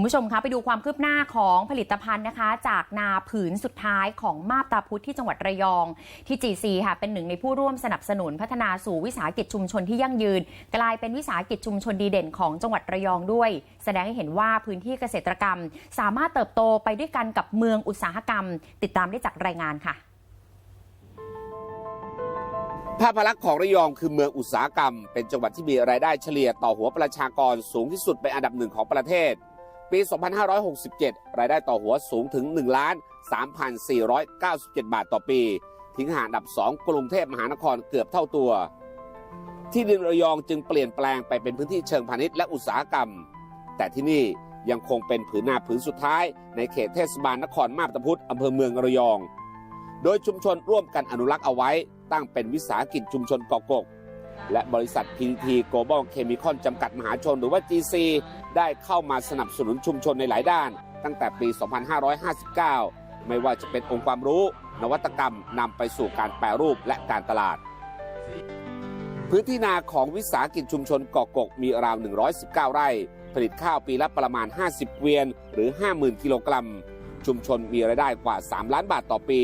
คุณผู้ชมคะไปดูความคืบหน้าของผลิตภัณฑ์นะคะ จากนาผืนสุดท้ายของมาบตาพุธที่จังหวัดระยอง ที่ GC ค่ะเป็นหนึ่งในผู้ร่วมสนับสนุนพัฒนาสู่วิสาหกิจชุมชนที่ยั่งยืน กลายเป็นวิสาหกิจชุมชนดีเด่นของจังหวัดระยองด้วย แสดงให้เห็นว่าพื้นที่เกษตรกรรม สามารถเติบโตไปด้วยกันกับเมืองอุตสาหกรรม ติดตามได้จากรายงานค่ะภาพลักษณ์ของระยองคือเมืองอุตสาหกรรม เป็นจังหวัดที่มีรายได้เฉลี่ยต่อหัวประชากรสูงที่สุดเป็นอันดับหนึ่งของประเทศ ปี 2567 รายได้ต่อหัวสูงถึง 1,3497 บาทต่อปี ทิ้งห่างอันดับ 2 กรุงเทพมหานครเกือบเท่าตัว ที่ดินระยองจึงเปลี่ยนแปลงไปเป็นพื้นที่เชิงพาณิชย์และอุตสาหกรรม แต่ที่นี่ยังคงเป็นผืนนาผืนสุดท้าย ในเขตเทศบาลนครมาบตาพุธอำเภอเมืองระยอง โดยชุมชนร่วมกันอนุรักษ์เอาไว้ ตั้งเป็นวิสาหกิจชุมชนเกาะกก และบริษัท PTT Global Chemical จำกัดมหาชนหรือว่า GC ได้เข้ามาสนับสนุนชุมชนในหลายด้าน ตั้งแต่ปี 2559 ไม่ว่าจะเป็นองค์ความรู้ นวัตกรรมนำไปสู่การแปรรูปและการตลาด พื้นที่นาของวิสาหกิจชุมชนเกาะกกมีราว 119 ไร่ ผลิตข้าวปีละประมาณ 50 เกวียน หรือ 50,000 กิโลกรัม ชุมชนมีรายได้กว่า 3 ล้านบาทต่อปี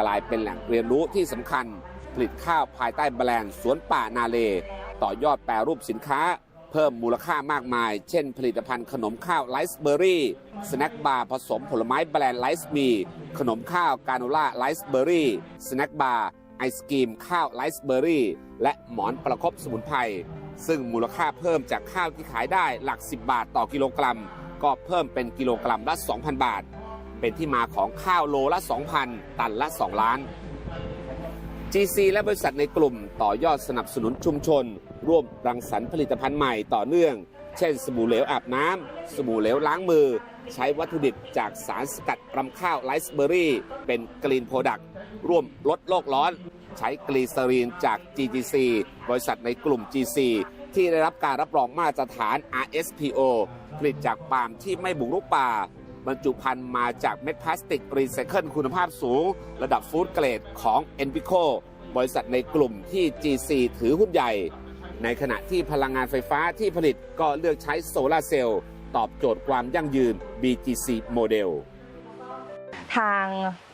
กลายเป็นแหล่งเรียนรู้ที่สำคัญ ผลิตข้าวภายใต้แบรนด์สวนป่านาเล ต่อยอดแปรรูปสินค้า เพิ่มมูลค่ามากมาย เช่น ผลิตภัณฑ์ขนมข้าวไลซ์เบอร์รี่สแน็คบาร์ผสมผลไม้แบรนด์ไลซ์มีขนมข้าวกาโนล่าไลซ์เบอร์รี่สแน็คบาร์ไอศกรีมข้าวไลซ์เบอร์รี่และหมอนประคบสมุนไพรซึ่งมูลค่าเพิ่มจากข้าวที่ขายได้หลัก 10 บาทต่อกิโลกรัม ก็เพิ่มเป็นกิโลกรัมละ 2,000 บาท เป็นที่มาของข้าวโลละ 2,000 ตันละ 2 ล้าน GC และบริษัทในกลุ่มต่อยอดสนับสนุนชุมชน ร่วมรังสรรค์ผลิตภัณฑ์ใหม่ต่อเนื่อง เช่น สบู่เหลวอาบน้ำสบู่เหลวล้างมือ ใช้วัตถุดิบจากสารสกัดรำข้าวไลซ์เบอร์รี่ เป็นกรีนโปรดักต์ร่วมลดโลกร้อน ใช้กลีเซอรีนจาก GGC บริษัทในกลุ่ม GC ที่ได้รับการรับรองมาตรฐาน RSPO ผลิตจากปาล์มที่ไม่บุกรุกป่า บรรจุภัณฑ์มาจากเม็ดพลาสติกรีไซเคิลคุณภาพสูง ระดับฟู้ดเกรดของ e n p i c o บริษัทในกลุ่มที่ GC ถือหุ้นใหญ่ ในขณะที่พลังงานไฟฟ้าที่ผลิตก็เลือกใช้โซลาร์เซลล์ตอบโจทย์ความยั่งยืน BGC โมเดลทาง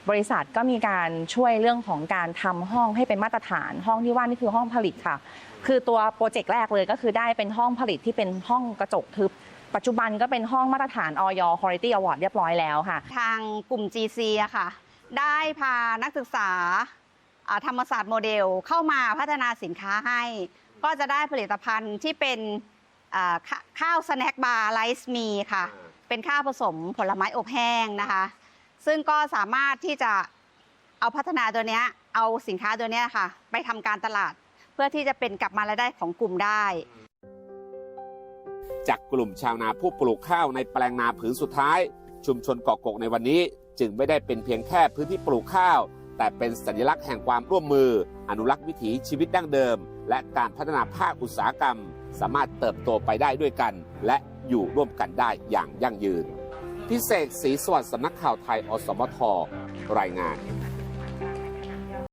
บริษัทก็มีการช่วยเรื่องของการทำห้องให้เป็นมาตรฐานห้องที่ว่านี่คือห้องผลิตค่ะ คือตัวโปรเจกต์แรกเลยก็คือได้เป็นห้องผลิตที่เป็นห้องกระจกทึบ ปัจจุบันก็เป็นห้องมาตรฐานออย Quality Award เรียบร้อยแล้วค่ะ ทางกลุ่ม GC อะค่ะ ได้พานักศึกษาอ่าธรรมศาสตร์โมเดลเข้ามาพัฒนาสินค้าให้ ก็จะได้ผลิตภัณฑ์ที่เป็นอ่าขข้าวสแน็คบาร์ไลซ์มีค่ะ เป็นข้าวผสมผลไม้อบแห้งนะคะ ซึ่งก็สามารถที่จะเอาพัฒนาตัวเนี้ยเอาสินค้าตัวเนี้ยค่ะ ไปทำการตลาด เพื่อที่จะเป็นกลับมารายได้ของกลุ่มได้ จากกลุ่มชาวนาผู้ปลูกข้าวในแปลงนาผืนสุดท้าย ชุมชนเกาะกกในวันนี้ จึงไม่ได้เป็นเพียงแค่พื้นที่ปลูกข้าว แต่เป็นสัญลักษณ์แห่งความร่วมมือ อนุรักษ์วิถีชีวิตดั้งเดิม และการพัฒนาภาคอุตสาหกรรม สามารถเติบโตไปได้ด้วยกัน และอยู่ร่วมกันได้อย่างยั่งยืน พิเศษศรีสวัสดิ์สำนักข่าวไทยอสมทรายงาน